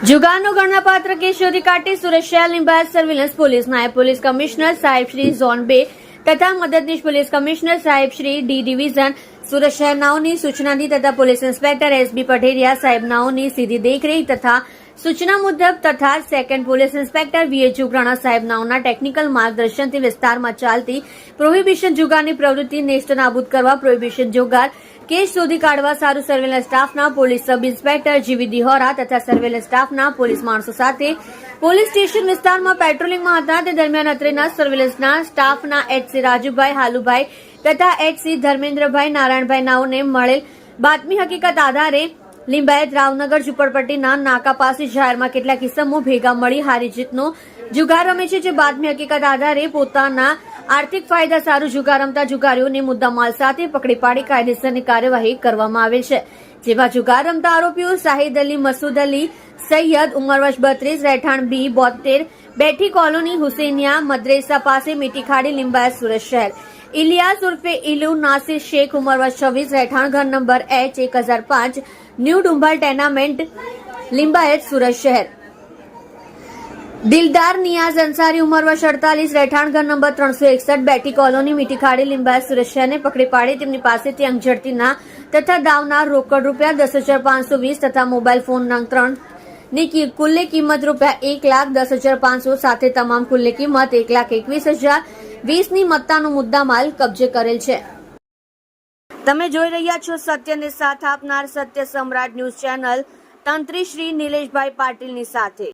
જુગારનો ગણનાપાત્ર case શોધી કાઢી સુરત શહેરની બાદ સર્વેલન્સ પોલીસ નાયબ પોલીસ કમિશનર સાહેબ શ્રી ઝોન બે તથા મદદનીશ પોલીસ કમિશનર સાહેબ શ્રી ડી ડિવિઝન. સુરત શહેરનાઓની સૂચનાથી તથા પોલીસ ઇન્સ્પેક્ટર એસબી પઢેરિયા સાહેબનાઓની સીધી દેખરેખ તથા સૂચના મુજબ તથા second police inspector VA Jugrana સાહેબનાઓના technical માર્ગદર્શનથી વિસ્તારમાં ચાલતી પ્રોહિબિશન જુગારની પ્રવૃત્તિ નેસ્ત નાબૂદ કરવા પ્રોહિબિશન જુગાર કેસ શોધી કાઢવા સારું સર્વેલન્સ સ્ટાફના પોલીસ સબ ઇન્સ્પેક્ટર જીવી દિહોરા તથા સર્વેલન્સ સ્ટાફના પોલીસ માણસો સાથે પોલીસ સ્ટેશન વિસ્તારમાં પેટ્રોલિંગમાં હતા. તે દરમિયાન અત્રેના સર્વેલન્સના સ્ટાફના એચસી રાજુભાઈ, હાલુભાઈ તથા એચસી ધર્મેન્દ્રભાઈ, નારાયણભાઈ નાઓને મળેલ બાતમી હકીકત આધારે લિંબાયત રાવનગર ઝુંપડપટ્ટીના નાકા પાસે જાહેરમાં કેટલાક કિસ્સમો ભેગા મળી હારી જીતનો જુગાર રમે છે. જે બાતમી હકીકત આધારે પોતાના આર્થિક ફાયદા સારું જુગાર રમતા જુગારીઓને મુદ્દામાલ સાથે પકડી પાડી કાયદેસરની કાર્યવાહી કરવામાં આવેલ છે. જેમાં જુગાર રમતા આરોપીઓ શાહિદ અલી, મસૂદ અલી, સૈયદ ઉંમર વર્ષ બત્રીસ, રહેઠાણ બી, બોતેર, બેઠી કોલોની, હુસેનિયા, મદ્રેસા પાસે મીઠી ખાડી, લિંબાયત સુરત શહેર. ઇલિયાસ ઉર્ફે ઇલુ નાસિર શેખ ઉંમર છવ્વીસ, રહેઠાણ ઘર નંબર એચ એક હજાર પાંચ, ન્યૂ ડુંભાલ ટેનામેન્ટ, લિંબાયત સુરત શહેર. દિલદાર નિયાઝ અંસારી ઉંમર વર્ષ અડતાલીસ, રહેઠાણ ઘર નંબર ત્રણસો એકસઠ, બેટી કોલોની, મીઠી ખાડી, લિંબાયત પકડી પાડી. તેમની પાસેથી અંગઝડતીના તથા દાવના રોકડ રૂપિયા દસ હજાર પાંચસો વીસ તથા મોબાઈલ ફોન નંગ ત્રણની કુલ્લે કિંમત રૂપિયા એક લાખ દસ હજાર પાંચસો સાથે તમામ કુલ્લે કિંમત એક લાખ એકવીસ હજાર વીસની મત્તાનો મુદ્દામાલ કબજે કરેલ છે. તમે જોઈ રહ્યા છો સત્યને સાથ આપનાર સત્ય સમ્રાટ ન્યૂઝ ચેનલ તંત્રી શ્રી નિલેશભાઈ પાટીલની સાથે.